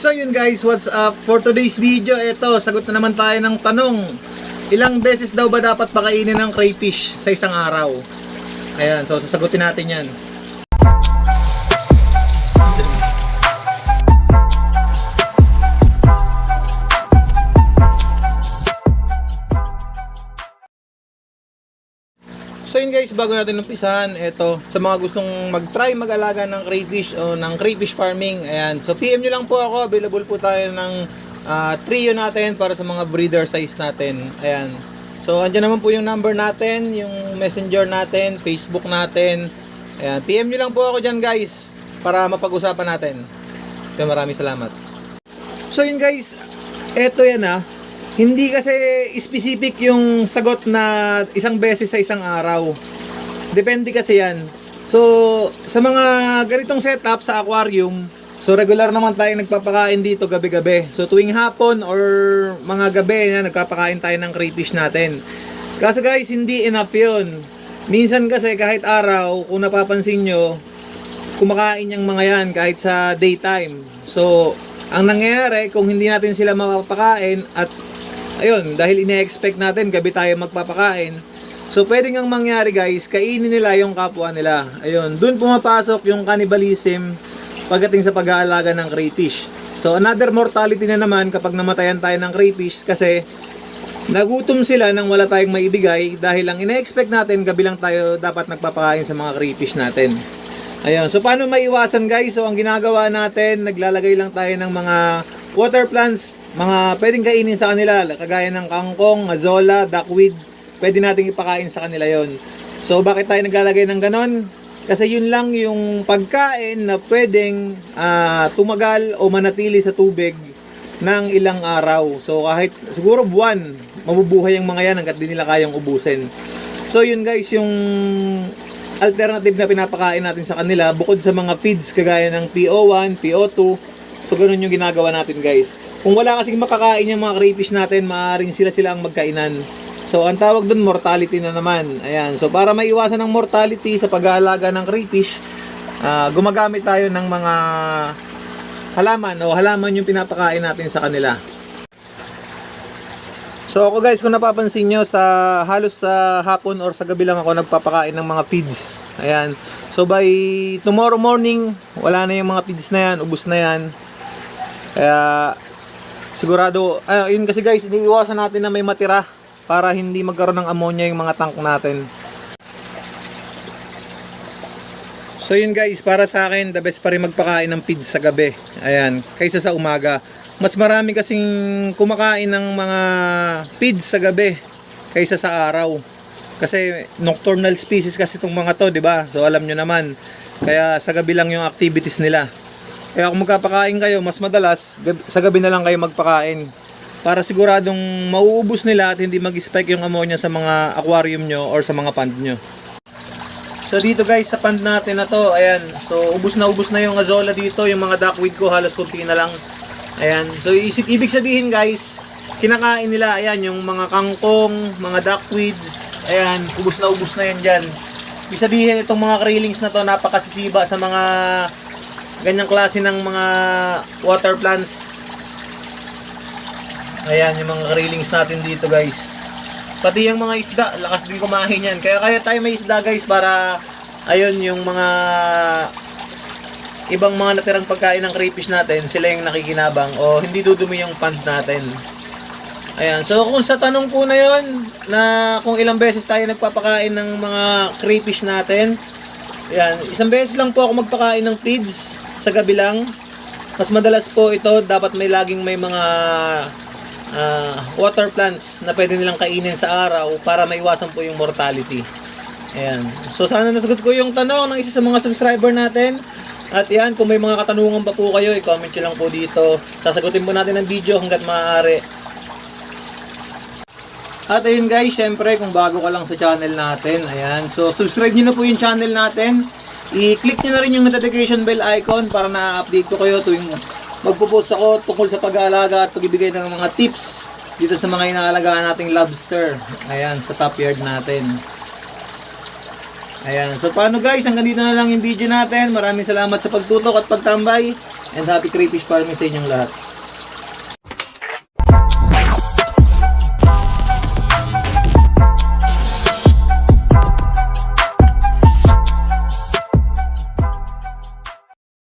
So yun guys, what's up? For today's video, ito, sagot na naman tayo ng tanong. Ilang beses daw ba dapat pakainin ng crayfish sa isang araw? Ayan, so sasagutin natin yan. So yun guys, bago natin umpisahan, ito, sa mga gustong mag-try mag-alaga ng crayfish o ng crayfish farming, ayan. So PM nyo lang po ako, available po tayo ng ah, trio natin para sa mga breeder size natin. Ayan. So andyan naman po yung number natin, yung messenger natin, Facebook natin. Ayan, PM nyo lang po ako dyan guys, para mapag-usapan natin. So maraming salamat. So yun guys, eto yan ah. Hindi kasi specific yung sagot na isang beses sa isang araw. Depende kasi yan. So, sa mga ganitong setup sa aquarium, so regular naman tayo nagpapakain dito gabi-gabi. So, tuwing hapon or mga gabi, yan, nagpapakain tayo ng crayfish natin. Kaso guys, hindi enough yun. Minsan kasi kahit araw, kung napapansin nyo, kumakain yung mga yan kahit sa daytime. So, ang nangyayari, kung hindi natin sila mapapakain at ayun, dahil ine-expect natin gabi tayo magpapakain, so pwedeng ang mangyari guys, kainin nila yung kapwa nila. Ayun, dun pumapasok yung cannibalism pagdating sa pag-aalaga ng crayfish. So, another mortality na naman kapag namatayan tayo ng crayfish kasi Nagutom sila nang wala tayong maibigay dahil ang ine-expect natin gabi lang tayo dapat nagpapakain sa mga crayfish natin. Ayun, so paano maiwasan guys? So ang ginagawa natin, naglalagay lang tayo ng mga water plants, mga pwedeng kainin sa kanila, kagaya ng kangkong, azola, duckweed, pwede nating ipakain sa kanila yon. So bakit tayo naglalagay ng ganon? Kasi yun lang yung pagkain na pwedeng ah, tumagal o manatili sa tubig ng ilang araw. So kahit siguro buwan, mabubuhay yung mga yan hanggat di nila kayang ubusin. So yun guys, yung alternative na pinapakain natin sa kanila bukod sa mga feeds kagaya ng PO1, PO2. So ganun yung ginagawa natin guys. Kung wala kasing makakain yung mga crayfish natin, maaaring sila sila ang magkainan. So ang tawag doon mortality na naman. Ayan. So para maiwasan ang mortality sa pag-aalaga ng crayfish, ah, gumagamit tayo ng mga halaman o halaman yung pinapakain natin sa kanila. So ako guys, kung napapansin nyo, sa halos sa hapon or sa gabi lang ako nagpapakain ng mga feeds. Ayan. So by tomorrow morning, wala na yung mga feeds na yan, ubus na yan. Kaya sigurado, ay, yun kasi guys, iniiwasan natin na may matira para hindi magkaroon ng ammonia yung mga tank natin. So yun guys, para sa akin, the best pa rin magpakain ng feeds sa gabi. Ayan, kaysa sa umaga. Mas marami kasing kumakain ng mga feeds sa gabi kaysa sa araw. Kasi nocturnal species kasi itong mga to, di ba? So alam nyo naman. Kaya sa gabi lang yung activities nila. Kaya kung magkapakain kayo, mas madalas, sa gabi na lang kayo magpakain. Para siguradong mauubos nila at hindi mag-spike yung ammonia sa mga aquarium nyo or sa mga pond nyo. So dito guys, sa pond natin na to, ayan. So ubos na ubos na yung azola dito, yung mga duckweed ko halos kunti na lang. Ayan. So isip ibig sabihin guys, kinakain nila ayan yung mga kangkong, mga duckweeds. Ayan, ubos na ubos na yan diyan. Ibig sabihin itong mga krillings na to napakasisiba sa mga ganyang klase ng mga water plants. Ayan yung mga krillings natin dito guys. Pati yung mga isda, lakas din kumain yan. Kaya kaya tayo may isda guys para ayun yung mga ibang mga natirang pagkain ng crayfish natin, sila yung nakikinabang o hindi dudumi yung pond natin. Ayan, so kung sa tanong po na yon na kung ilang beses tayo nagpapakain ng mga crayfish natin, ayan, isang beses lang po ako magpakain ng feeds sa gabi lang. Mas madalas po ito, dapat may laging may mga ah, water plants na pwede nilang kainin sa araw para maiwasan po yung mortality. Ayan. So sana nasagot ko yung tanong ng isa sa mga subscriber natin. At yan, kung may mga katanungan pa po kayo, i-comment nyo lang po dito. Sasagutin po natin ang video hanggat maaari. At ayun guys, syempre kung bago ka lang sa channel natin, ayan. So subscribe nyo na po yung channel natin. I-click nyo na rin yung notification bell icon para na-update ko kayo tuwing magpo-post ako tungkol sa pag-aalaga at pagbibigay ng mga tips dito sa mga inaalagaan nating lobster. Ayan, sa top yard natin. Ayan. So paano guys, hanggang dito na lang yung video natin. Maraming salamat sa pagtutok at pagtambay. And happy crayfish farming sa inyong lahat.